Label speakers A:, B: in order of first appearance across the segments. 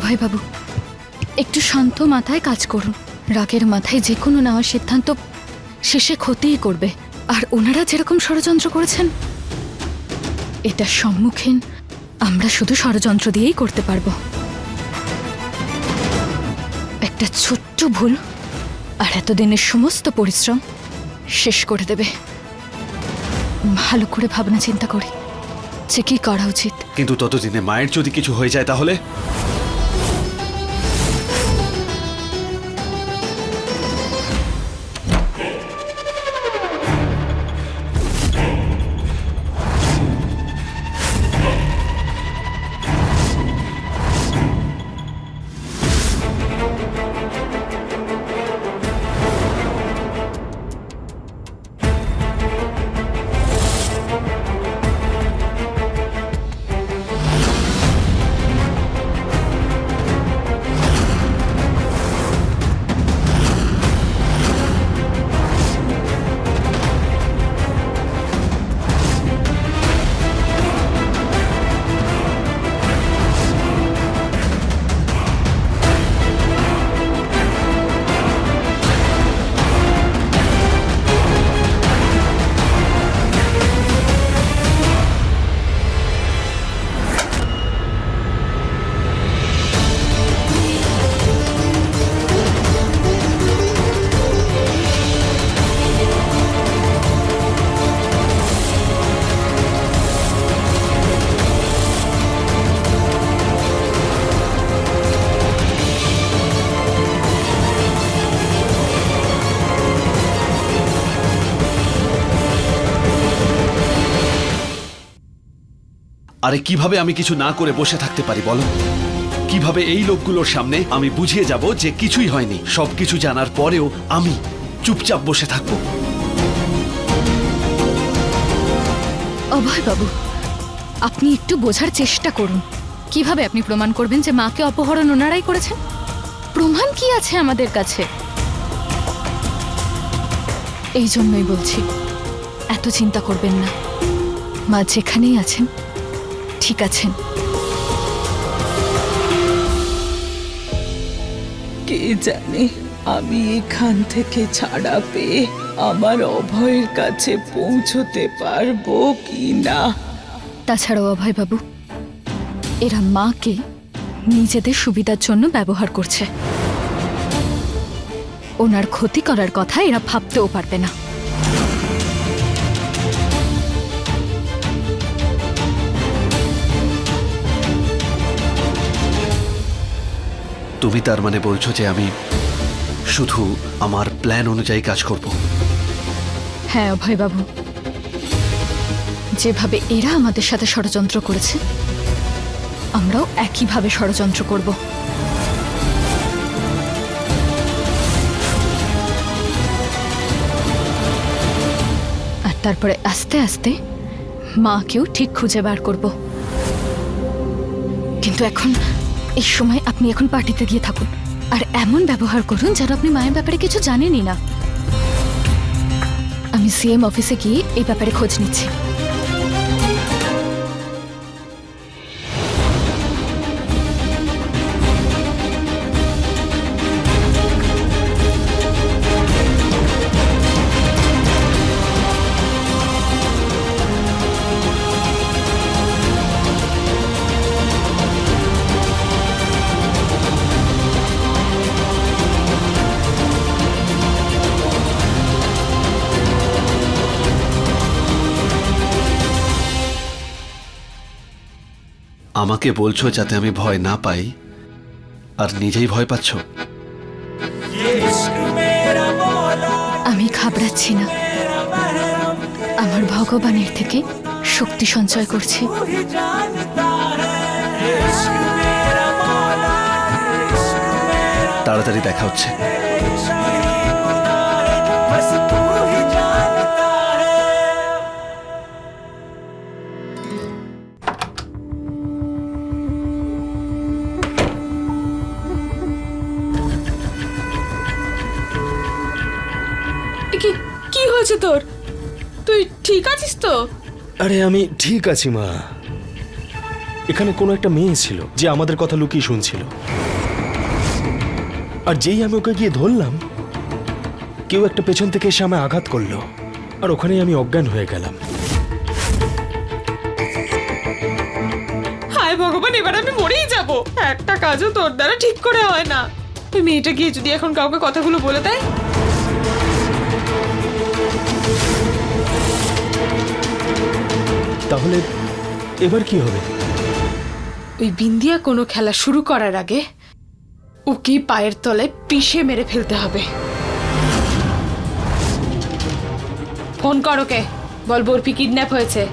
A: অভয় বাবু, একটু শান্ত মাথায় কাজ করুন। রাগের মাথায় যে কোনো নেওয়ার সিদ্ধান্ত শেষে ক্ষতিই করবে। আর ওনারা যেরকম ষড়যন্ত্র করেছেন, এটা সম্মুখীন আমরা শুধু ষড়যন্ত্র দিয়েই করতে পারব। একটা ছোট্ট ভুল আর এতদিনের সমস্ত পরিশ্রম শেষ করে দেবে। ভালো করে ভাবনা চিন্তা করি যে কি করা উচিত।
B: কিন্তু ততদিনে মায়ের যদি কিছু হয়ে যায় তাহলে? আরে কীভাবে আমি কিছু না করে বসে থাকতে পারি বলো? কীভাবে এই লোকগুলোর সামনে আমি বুঝিয়ে যাব যে কিছুই হয়নি? সবকিছু জানার পরেও আমি চুপচাপ বসে থাকব।
A: অভয় বাবু, আপনি একটু বোঝার চেষ্টা করুন। কীভাবে আপনি প্রমাণ করবেন যে মাকে অপহরণ ওনারাই করেছেন? প্রমাণ কি আছে আমাদের কাছে? এই জন্যই বলছি, এত চিন্তা করবেন না। মা যেখানেই আছেন ঠিক আছেন।
C: কে জানে আমি এখান থেকে ছাড়া পেয়ে আমার অভয়ের কাছে পৌঁছতে পারব কি না
A: তাছাড়াও অভয় বাবু এরা মাকে নিজেদের সুবিধার জন্য ব্যবহার করছে। ওনার ক্ষতি করার কথা এরা ভাবতেও পারবে না।
B: তুমি তার মানে বলছো যে আমি শুধু আমার প্ল্যান অনুযায়ী কাজ করব?
A: হ্যাঁ অভয় বাবু যেভাবে এরা আমাদের সাথে ষড়যন্ত্র করেছে, আমরাও একইভাবে ষড়যন্ত্র করব। আর তারপরে আস্তে আস্তে মাকেও ঠিক খুঁজে বার করব। কিন্তু এখন এই সময় আপনি এখন পার্টিতে গিয়ে থাকুন। আর এমন ব্যবহার করুন যেন আপনি মায়ের ব্যাপারে কিছু জানেনই না। আমি সিএম অফিসে গিয়ে এই ব্যাপারে খোঁজ নিচ্ছি।
B: আমাকে বলছো যাতে আমি ভয় না পাই আর নিজেই ভয় পাচ্ছ?
A: আমি ঘাবড়াচ্ছি না। আমার ভগবানের থেকে শক্তি সঞ্চয় করছি।
B: তাড়াতাড়ি দেখা হচ্ছে।
D: হয়েছে তোর? তুই ঠিক আছিস তো?
E: আরে আমি ঠিক আছি মা।
D: এখানে কোনো একটা মেয়ে ছিল যে আমাদের কথা লুকিয়ে শুনছিল। আর যেই আমি ওকে গিয়ে ধরলাম কেউ একটা পেছন থেকে এসে আমায় আঘাত করল। আর ওখানেই আমি অজ্ঞান হয়ে গেলাম।
C: হায় ভগবান এবার আমি মরেই যাব। একটা কাজও তোর দ্বারা ঠিক করে হয় না। ওই মেয়েটা গিয়ে যদি এখন কাউকে কথাগুলো বলে দেয়?
D: তাহলে এবার কি হবে?
E: ওই বিন্দিয়া কোনো খেলা শুরু করার আগে উকি পায়ের তলায় পিষে মেরে ফেলতে হবে। ফোন কর ওকে। বল বরফি কিডন্যাপ হয়েছে।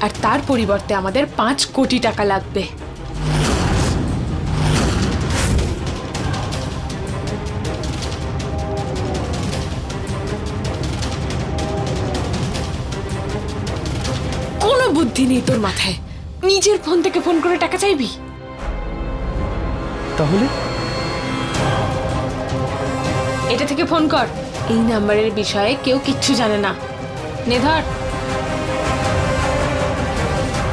E: আর তার পরিবর্তে আমাদের পাঁচ কোটি টাকা লাগবে। বুদ্ধি নেই তোর মাথায়। নিজের ফোন থেকে ফোন করে টাকা চাইবি?
D: তাহলে?
E: এটা থেকে ফোন কর। এই নাম্বারের বিষয়ে কেউ কিচ্ছু জানে না। নে ধর।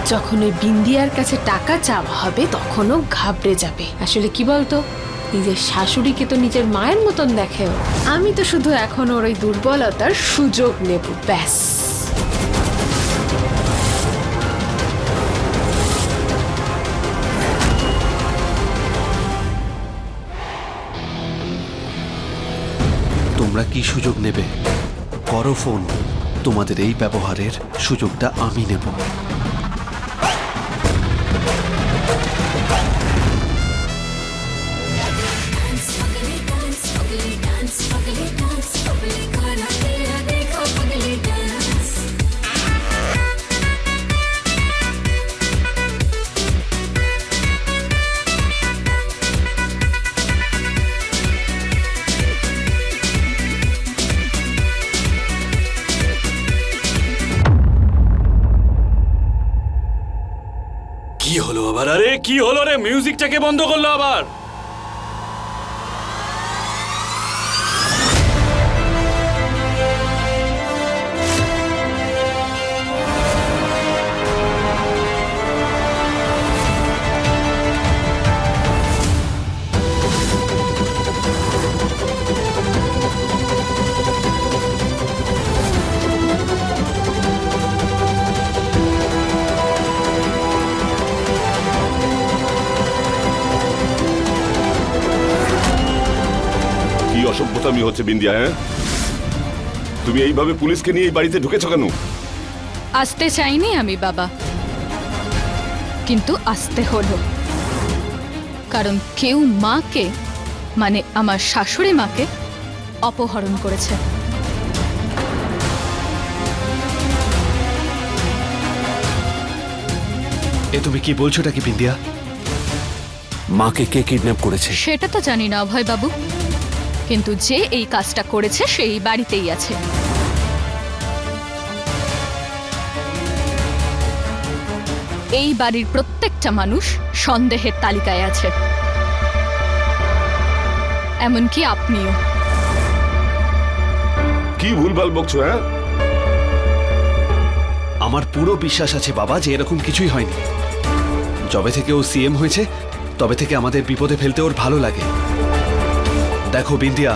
E: যখন ওই বিন্দিয়ার কাছে টাকা চাওয়া হবে তখনও ঘাবড়ে যাবে। আসলে কি বলতো? নিজের শাশুড়িকে তো নিজের মায়ের মতন দেখেও। আমি তো শুধু এখন ওর ওই দুর্বলতার সুযোগ নেব ব্যাস।
B: তোমরা কি সুযোগ নেবে? করো ফোন। তোমাদের এই ব্যবহারের সুযোগটা আমি নেব।
F: কি হলো রে? মিউজিকটাকে বন্ধ করল আবার।
G: অসভ্যতামি হচ্ছে বিন্দিয়া হ্যাঁ? তুমি এইভাবে পুলিশকে নিয়ে এই বাড়িতে ঢুকেছো কেন?
A: আসতে চাইনি আমি বাবা। কিন্তু আসতে হলো। কারণ কেউ মাকে মানে আমার শাশুড়ি মাকে অপহরণ করেছে।
B: এ তুমি কি বলছোটা কি বিন্দিয়া?
F: মাকে কে কিডন্যাপ করেছে?
A: সেটা তো জানি না অভয় বাবু কিন্তু যে এই কাজটা করেছে সেই বাড়িতেই আছে। এই বাড়ির প্রত্যেকটা মানুষ সন্দেহের তালিকায় আছে। এমনকি আপনিও।
G: কি ভুলভাল বকছো হ্যাঁ?
B: আমার পুরো বিশ্বাস আছে বাবা যে এরকম কিছুই হয়নি। যবে থেকে ও সিএম হয়েছে তবে থেকে আমাদের বিপদে ফেলতে ওর ভালো লাগে। দেখো বিন্দিয়া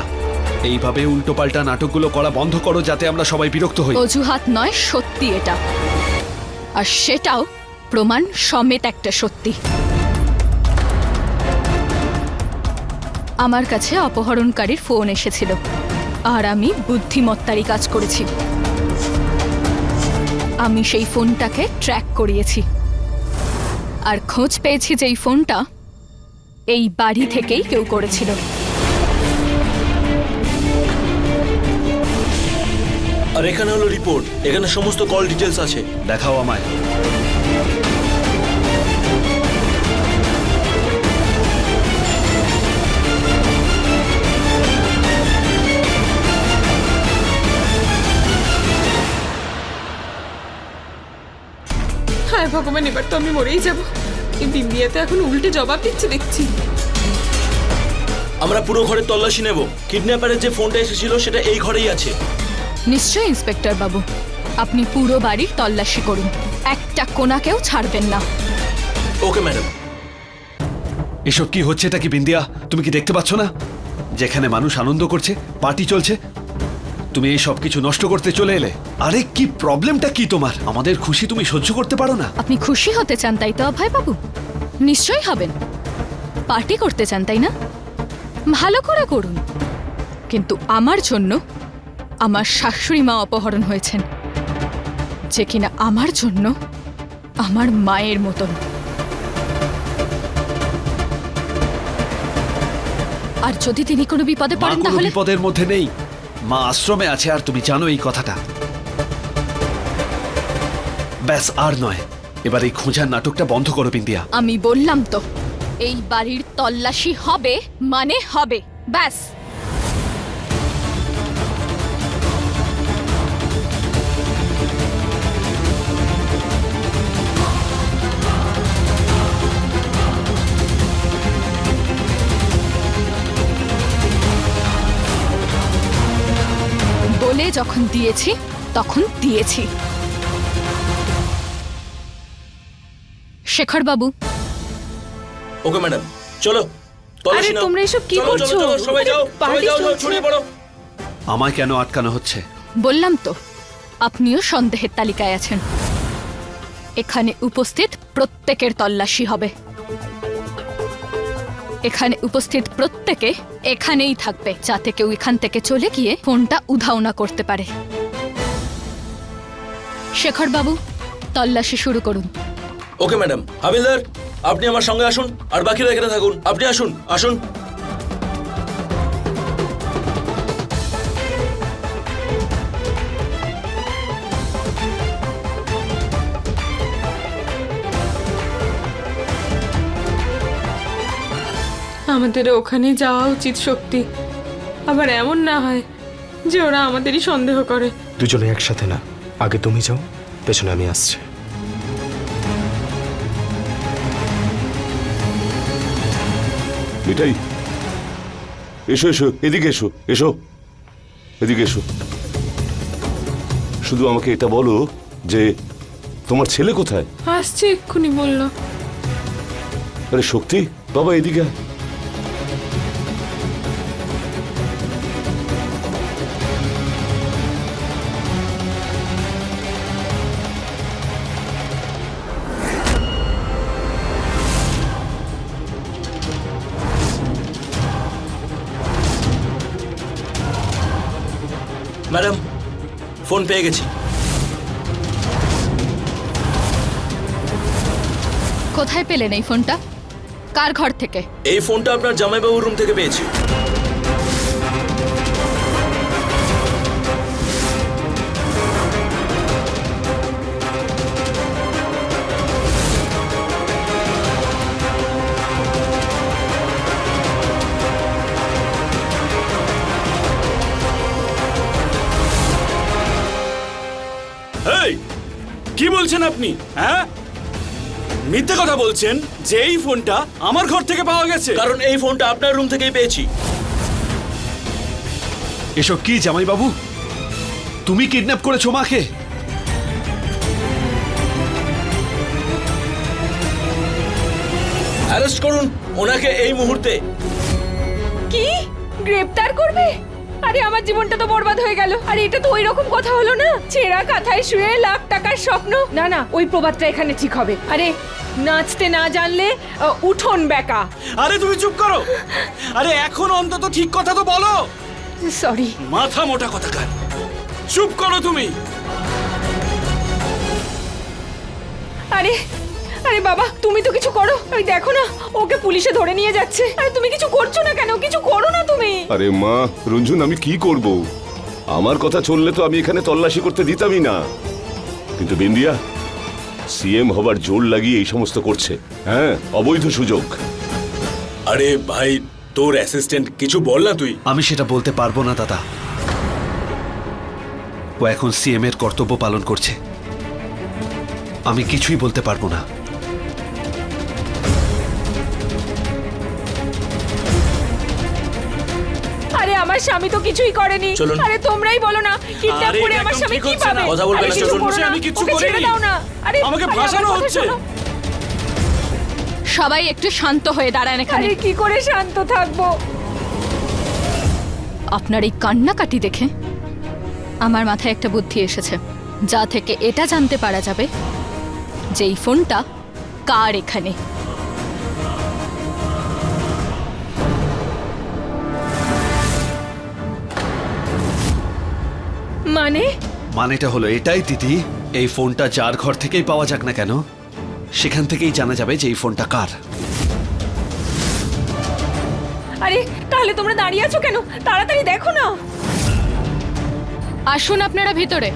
B: এইভাবে উল্টোপাল্টা নাটকগুলো করা বন্ধ করো যাতে আমরা সবাই বিরক্ত হই।
A: অজুহাত নয়, সত্যি এটা। আর সেটাও প্রমাণ সমেত একটা সত্যি। আমার কাছে অপহরণকারীর ফোন এসেছিল, আর আমি বুদ্ধিমত্তারই কাজ করেছি। আমি সেই ফোনটাকে ট্র্যাক করিয়েছি। আর খোঁজ পেয়েছি যে এই ফোনটা এই বাড়ি থেকেই কেউ করেছিল।
H: আর এখানে হলো রিপোর্ট এখানে সমস্ত কল ডিটেলস আছে।
B: দেখাও আমায়।
C: হায় ভগবান এবার তো আমি মরেই যাব। এই বিন্দিয়া তো এখন উল্টে জবাব দিচ্ছে দেখছি।
H: আমরা পুরো ঘরে তল্লাশি নেব। কিডন্যাপারের যে ফোনটা এসেছিল সেটা এই ঘরেই আছে।
A: নিশ্চয় ইন্সপেক্টর বাবু। আপনি পুরো বাড়ির তল্লাশি করুন। একটা কোনাকেও ছাড়বেন না।
H: Okay madam.
B: এসব কি হচ্ছে এটা কি বিন্দিয়া? তুমি কি দেখতে পাচ্ছ না? যেখানে মানুষ আনন্দ করছে পার্টি চলছে তুমি এই সব কিছু নষ্ট করতে চলে এলে আরে কি প্রবলেমটা কি তোমার? আমাদের খুশি তুমি সহ্য করতে পারো না।
A: আপনি খুশি হতে চান তাই তো অভয় বাবু? নিশ্চয়ই হবেন। পার্টি করতে চান তাই না? ভালো করে করুন। কিন্তু আমার জন্য আমার শাশুড়ি মা অপহরণ হয়েছেন। যে কিনা আমার জন্য আমার মায়ের মতন। আর যদি তিনি কোনো বিপদে
B: মা
A: পড়েন
B: কোনো
A: তাহলে
B: বিপদের মধ্যে নেই। মা আশ্রমে আছে আর তুমি জানো এই কথাটা। ব্যাস আর নয়। এবার এই খোঁজার নাটকটা বন্ধ করো বিন্দিয়া
A: আমি বললাম তো এই বাড়ির তল্লাশি হবে মানে হবে। ব্যাস। যখন দিয়েছি তখন দিয়েছি। শেখর বাবু
H: ওকে ম্যাডাম। চলো
E: আরে তোমরা এসব কি করছ?
H: সবাই যাও সবাই যাও যাও, ছড়িয়ে পড়ো।
B: আমায় কেন আটকানো হচ্ছে?
A: বললাম তো আপনিও সন্দেহের তালিকায় আছেন। এখানে উপস্থিত প্রত্যেকের তল্লাশি হবে। এখানে উপস্থিত প্রত্যেকে এখানেই থাকবে, যাতে কেউ এখান থেকে চলে গিয়ে ফোনটা উধাও না করতে পারে। শেখর বাবু তল্লাশি শুরু করুন।
H: ওকে ম্যাডাম, হাবিলদার, আপনি আমার সঙ্গে আসুন, আর বাকিরা এখানে থাকুন। আপনি আসুন আসুন।
E: আমাদের ওখানে যাওয়া উচিত শক্তি। আবার এমন না হয় যে ওরা আমাদেরই সন্দেহ করে।
D: দুজনে একসাথে না। আগে তুমি যাও পেছনে আমি আসছি।
G: মিঠাই এসো এসো এদিকে এসো এসো এদিকে এসো। শুধু আমাকে এটা বলো যে তোমার ছেলে কোথায়?
E: আসছে এক্ষুনি বলল।
G: আরে শক্তি বাবা এদিকে
H: ফোন পেয়ে গেছি।
A: কোথায় পেলেন এই ফোনটা? কার ঘর থেকে?
H: এই ফোনটা আপনার জামাইবাবুর রুম থেকে পেয়েছি।
F: কি বলছেন আপনি হ্যাঁ? মিথ্যে কথা বলছেন যে এই ফোনটা আমার ঘর থেকে পাওয়া গেছে।
H: কারণ এই ফোনটা আপনার রুম থেকেই পেয়েছি।
B: এসব কি জামাইবাবু? তুমি কিডন্যাপ করেছ মাকে?
H: অ্যারেস্ট করুন ওনাকে এই মুহূর্তে।
E: কি? গ্রেপ্তার করবে? আরে আমার জীবনটা তো বরবাদ হয়ে গেল। আরে এটা তো ওই রকম কথা হলো না? ছেঁড়া কাঁথায় শুয়ে লাখ টাকার স্বপ্ন। না না ওই প্রবাদটা এখানে ঠিক হবে। আরে নাচতে না জানলে আহ, উঠোন বেকা
F: আরে তুমি চুপ করো। আরে এখন অন্তত ঠিক কথা তো বলো।
E: সরি।
F: মাথা মোটা কথা কার চুপ করো তুমি।
E: আরে আরে বাবা তুমি তো কিছু করো। ওই দেখো না ওকে পুলিশে ধরে নিয়ে যাচ্ছে। আরে তুমি কিছু করছ না কেন? কিছু করো না তুমি।
G: আরে মা রঞ্জুন আমি কি করব? আমার কথা চললে তো আমি এখানে তল্লাশি করতে দিতামই না। কিন্তু বিন্দিয়া সিএম হবার জোর লাগিয়ে এই সমস্ত করছে। হ্যাঁ অবৈধ সুযোগ।
F: আরে ভাই তোর অ্যাসিস্ট্যান্ট কিছু বল না তুই।
B: আমি সেটা বলতে পারব না দাদা। ও এখন সিএম এর কর্তব্য পালন করছে। আমি কিছুই বলতে পারব না।
E: আমার স্বামী তো কিছুই করেনি
H: চলুন।
E: আরে তোমরাই বলো না কিডন্যাপ
F: আরে,
E: করে
F: এটা
E: আমার
F: একদম
E: স্বামী
F: ঠিক
E: কি
F: হচ্ছে না।
E: পাবে
H: কথা বলবেন
E: আরে
H: না,
E: কিছু
H: চলুন।
E: করো না,
F: আমি কিচ্ছু
E: ওকে ছেড়ে
F: করিনি।
E: দাও না আরে
F: আমাকে
E: আরে, আমার
F: ফাঁসানো
E: কথা
F: হচ্ছে।
E: শোনো।
A: সবাই একটু শান্ত হয়ে দাঁড়ান এখানে
E: কি করে শান্ত থাকব
A: আপনার এই কান্নাকাটি দেখে আমার মাথায় একটা বুদ্ধি এসেছে যা থেকে এটা জানতে পারা যাবে যে এই ফোনটা কার এখানে
E: মানে?
B: মানেটা হলো এটাই দিদি। এই ফোনটা যার ঘর থেকেই পাওয়া যাক না কেন সেখান থেকেই জানা যাবে যে এই ফোনটা কার।
E: আরে তাহলে তোমরা দাঁড়িয়ে আছো কেন? তাড়াতাড়ি দেখো না।
A: আসুন আপনারা ভিতরে।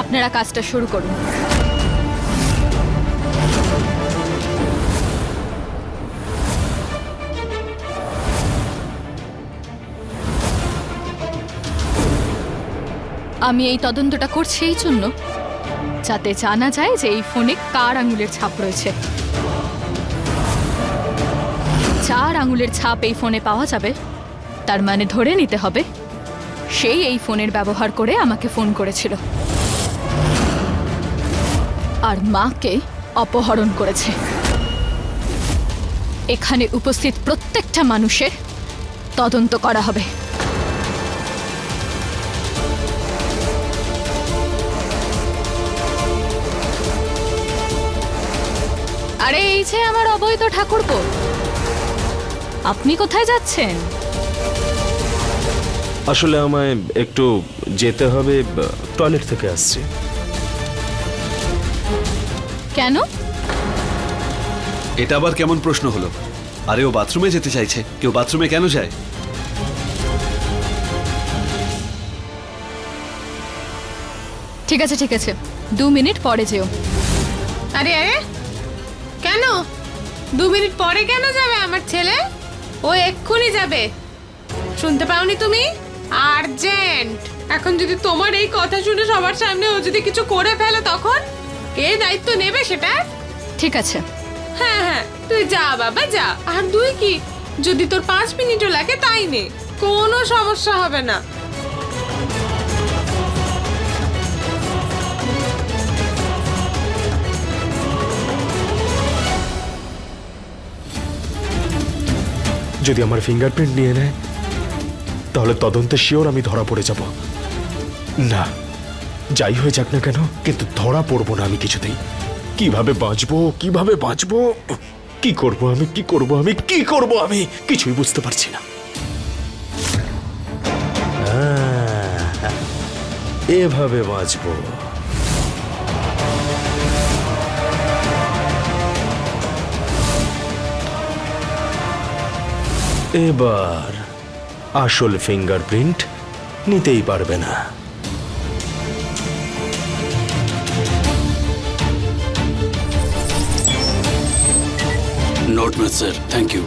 A: আপনারা কাজটা শুরু করুন। আমি এই তদন্তটা করছি এই জন্য, যাতে জানা যায় যে এই ফোনে কার আঙুলের ছাপ রয়েছে। চার আঙুলের ছাপ এই ফোনে পাওয়া যাবে, তার মানে ধরে নিতে হবে, সেই এই ফোনের ব্যবহার করে আমাকে ফোন করেছিল। আর মাকে অপহরণ করেছে। এখানে উপস্থিত প্রত্যেকটা মানুষের তদন্ত করা হবে। আরে এই যে আমার অবৈধ ঠাকুরপো। আপনি কোথায় যাচ্ছেন?
D: আসলে আমায় একটু যেতে হবে টয়লেট থেকে আসছে।
A: কেন?
B: এটা আবার কেমন প্রশ্ন হলো? আরে ও বাথরুমে যেতে চাইছে। কেউ বাথরুমে কেন যায়?
A: ঠিক আছে ঠিক আছে। দু মিনিট পরে যেও।
E: আরে আরে! কেন? দু মিনিট পরে কেন যাবে আমার ছেলে? ও এক্ষুনি যাবে। শুনতে পাওনি তুমি? আর্জেন্ট। এখন যদি তোমার এই কথা শুনে সবার সামনে ও যদি কিছু করে ফেলে তখন? কে দায়িত্ব নেবে সেটা?
A: ঠিক আছে।
E: হ্যাঁ হ্যাঁ তুই যা বাবা যা। আর তুই কি? যদি তোর পাঁচ মিনিটও লাগে তাই নে। কোনো সমস্যা হবে না।
D: যদি আমার ফিঙ্গারপ্রিন্ট নিয়ে নেয়, তাহলে তদন্তে শিওর আমি ধরা পড়ে যাব। না, যাই হয়ে যাক না কেন, কিন্তু ধরা পড়ব না আমি কিছুতেই। কীভাবে বাঁচবো কীভাবে বাঁচবো, কি করব আমি, কি করব আমি, কি করব আমি, কিছুই বুঝতে পারছি না। এভাবে বাঁচবো। এবার আসল ফিঙ্গারপ্রিন্ট নিতেই পারবে না।
F: Note sir thank you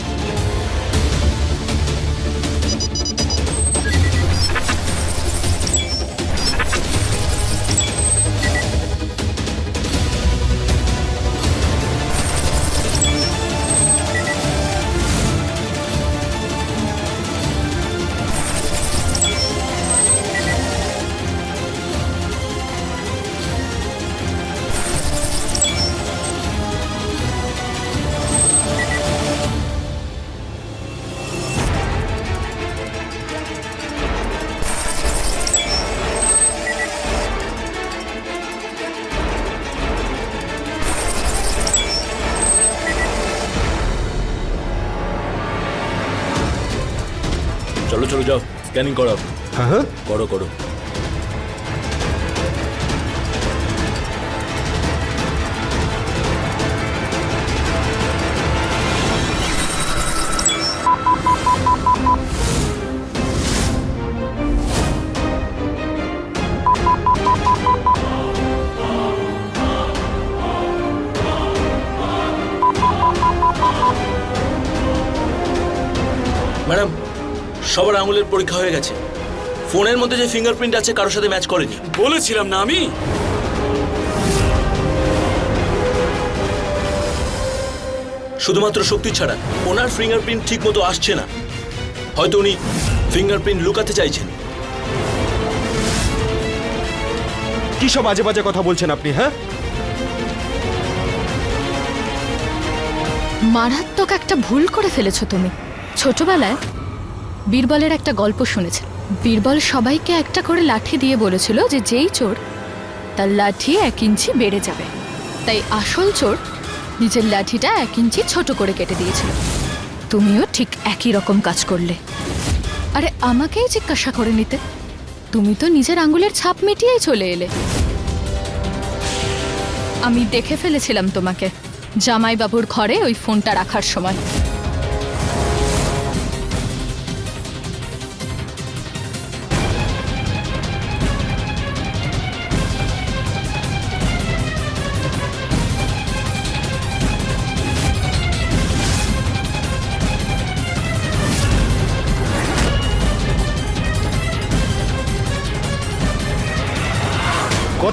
H: scanning করাও।
D: হ্যাঁ হ্যাঁ।
H: করো করো। সবার আঙুলের পরীক্ষা হয়ে গেছে। ফোনের মধ্যে যে ফিঙ্গারপ্রিন্ট আছে কারোর সাথে ম্যাচ করেনি।
F: বলেছিলাম না আমি?
H: শুধুমাত্র শক্তি ছাড়া ওনার ফিঙ্গারপ্রিন্ট ঠিক মতো আসছে না। হয়তো উনি ফিঙ্গারপ্রিন্ট লুকাতে চাইছেন।
D: কি সব বাজে বাজে কথা বলছেন আপনি হ্যাঁ?
A: মারাত্মক একটা ভুল করে ফেলেছো তুমি। ছোটবেলায় বীরবলের একটা গল্প শুনেছে বীরবল সবাইকে একটা করে লাঠি দিয়ে বলেছিল যে যেই চোর, তার লাঠি এক ইঞ্চি বেড়ে যাবে। তাই আসল চোর নিজের লাঠিটা এক ইঞ্চি ছোট করে কেটে দিয়েছিল। তুমিও ঠিক একই রকম কাজ করলে। আরে আমাকেই জিজ্ঞাসা করে নিতে। তুমি তো নিজের আঙ্গুলের ছাপ মিটিয়েই চলে এলে। আমি দেখে ফেলেছিলাম তোমাকে। জামাইবাবুর ঘরে ওই ফোনটা রাখার সময়।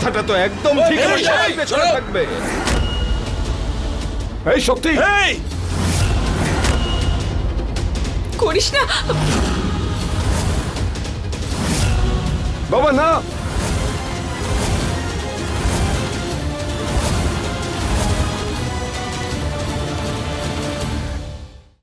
D: কথাটা তো একদম ঠিক। থাকবে।
G: এই শক্তি!
H: এই!
C: করিস না।
G: বাবা না!